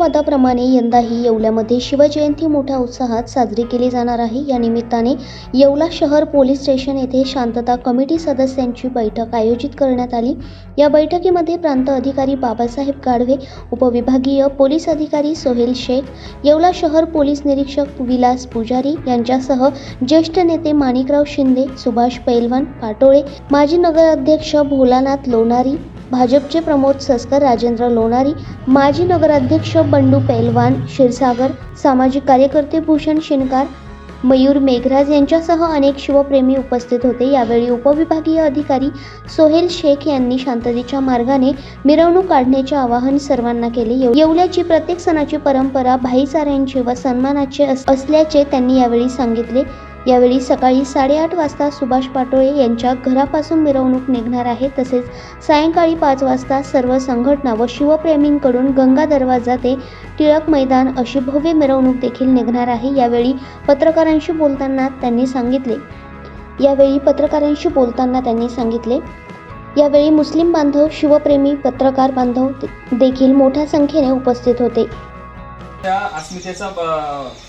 वादाप्रमाणे यंदाही येवल्यामध्ये शिवजयंती मोठ्या उत्साहात साजरी केली जाणार आहे. या निमित्ताने येवला शहर पोलीस स्टेशन येथे शांतता कमिटी सदस्यांची बैठक आयोजित करण्यात आली. या बैठकीमध्ये प्रांत अधिकारी बाबासाहेब गाढवे उपविभागीय पोलीस अधिकारी सोहेल शेख येवला शहर पोलीस निरीक्षक विलास पुजारी यांच्यासह ज्येष्ठ नेते माणिकराव शिंदे सुभाष पैलवान पाटोळे माजी नगराध्यक्ष भोलानाथ लोणारी भाजपचे प्रमोद सस्कर राजेंद्र लोणारी माजी नगराध्यक्ष बंडू पैलवान क्षीरसागर सामाजिक कार्यकर्ते भूषण शिनकार मयूर मेघराज यांच्यासह अनेक शिवप्रेमी उपस्थित होते. यावेळी उपविभागीय अधिकारी सोहेल शेख यांनी शांततेच्या मार्गाने मिरवणूक काढण्याचे आवाहन सर्वांना केले. येव- येवल्याची प्रत्येक सणाची परंपरा भाईचाऱ्यांची व सन्मानाचे अस- असल्याचे त्यांनी यावेळी सांगितले. यावेळी सकाळी साडेआठ वाजता सुभाष पाटोळे यांच्या घरापासून मिरवणूक निघणार आहे. तसेच सायंकाळी पाच वाजता सर्व संघटना व शिवप्रेमींकडून गंगा दरवाजा ते टिळक मैदान अशी भव्य मिरवणूक देखील निघणार आहे. यावेळी पत्रकारांशी बोलताना त्यांनी सांगितले. यावेळी पत्रकारांशी बोलताना त्यांनी सांगितले. यावेळी मुस्लिम बांधव शिवप्रेमी पत्रकार बांधव देखील मोठ्या संख्येने उपस्थित होते. त्या अस्मितेचं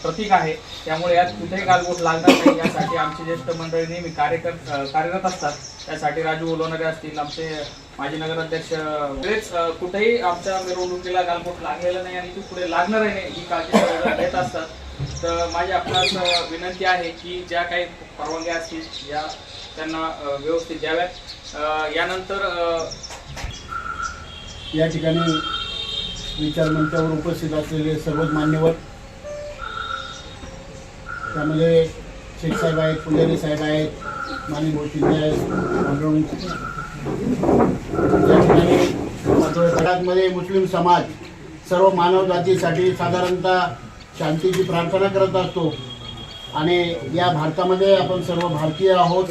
प्रतीक आहे. त्यामुळे यात कुठेही गालबोट लागणार नाही. यासाठी आमचे ज्येष्ठ मंडळी नेहमी कार्यकर कार्यरत असतात. त्यासाठी राजू ओलोणारे असतील आमचे माजी नगराध्यक्ष सगळेच कुठेही आमच्या मिरवणुकीला गालबोट लागलेलं नाही आणि ती पुढे लागणारही नाही ही काळजी घेत असतात. तर माझी आपणास विनंती आहे की ज्या काही परवानग्या असतील या त्यांना व्यवस्थित द्याव्यात. यानंतर या ठिकाणी विचारमंचावर उपस्थित असलेले सर्वच मान्यवर. त्यामध्ये शेख साहेब आहेत पुजारी साहेब आहेत मानी शिंदे आहेत गडातमध्ये मुस्लिम समाज सर्व मानव जातीसाठी साधारणतः शांतीची प्रार्थना करत असतो. आणि या भारतामध्ये आपण सर्व भारतीय आहोत.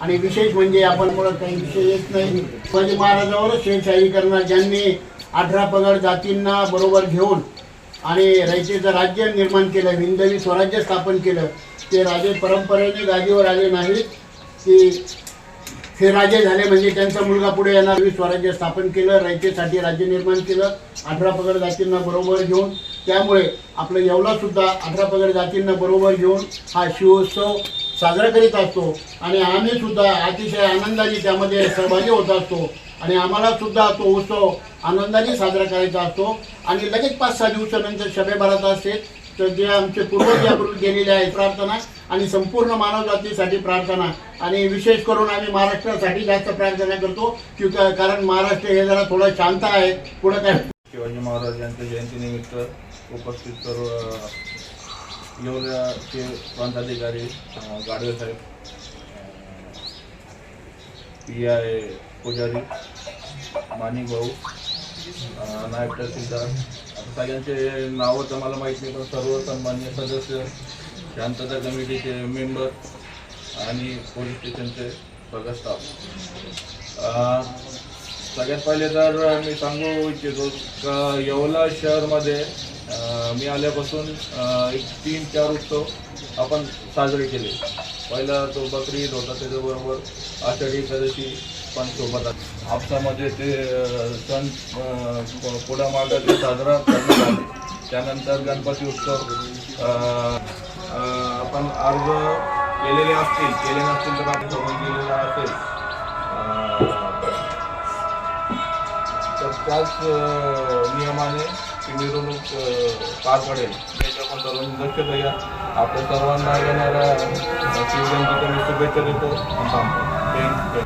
आणि विशेष म्हणजे आपण मुळात काही विषय येत नाही. शिवाजी महाराजावरच शेरशाही करणार ज्यांनी अठरा पगड जातींना बरोबर घेऊन आणि रयतेचं राज्य निर्माण केलं हिंदवी स्वराज्य स्थापन केलं. ते राजे परंपरेने गादीवर आले नाहीत. की हे राजे झाले म्हणजे त्यांचा मुलगा पुढे येणार. स्वराज्य स्थापन केलं रयतेसाठी राज्य निर्माण केलं अठरा पगड जातींना बरोबर घेऊन. त्यामुळे आपलं येवला सुद्धा अठरा पगड जातींना बरोबर घेऊन हा शिवोत्सव साजरा करीत असतो. आणि आम्ही सुद्धा अतिशय आनंदाने त्यामध्ये सहभागी होत असतो. आणि आम्हाला सुद्धा तो उत्सव आनंदाने साजरा करायचा असतो. आणि लगेच पाच सहा दिवसानंतर शबे भरत असते. तर जे आमचे पूर्वज जागृत गेलेले आहेत प्रार्थना आणि संपूर्ण मानवजातीसाठी प्रार्थना. आणि विशेष करून आम्ही महाराष्ट्रासाठी जास्त प्रार्थना करतो की कारण महाराष्ट्र हे जरा थोडं शांत आहे. पुढं काय? शिवाजी महाराज यांच्या जयंतीनिमित्त उपस्थित सर्व येवल्याचे प्रांताधिकारी गाडवे साहेब पी आय पुजारी माणिक भाऊ नायब तहसीलदार. आता सगळ्यांचे नावं तर मला माहीत नाही पण सर्व सन्मान्य सदस्य शांतता कमिटीचे मेंबर आणि पोलीस स्टेशनचे सगळं स्टाफ सगळ्यात पहिले तर मी सांगू इच्छितो का येवला शहरमध्ये मी आल्यापासून एक तीन चार उत्सव आपण साजरे केले. पहिला तो बकरी ईद होता त्याच्याबरोबर आषाढी एकादशी पण सोबत आपसामध्ये ते सण अं, पु- पुढं मागं ते साजरा करण्यात आले त्यानंतर गणपती उत्सव आपण अर्ज केलेले असतील केले नसतील तर आपण सोबत केलेला असेल. तर त्याच नियमाने ती मिरवणूक पार पडेल. याच्या सर्वांनी लक्ष द्या आपल्या सर्वांना येणाऱ्या शिवजयंतीच्या मी शुभेच्छा देतो. थांबतो जय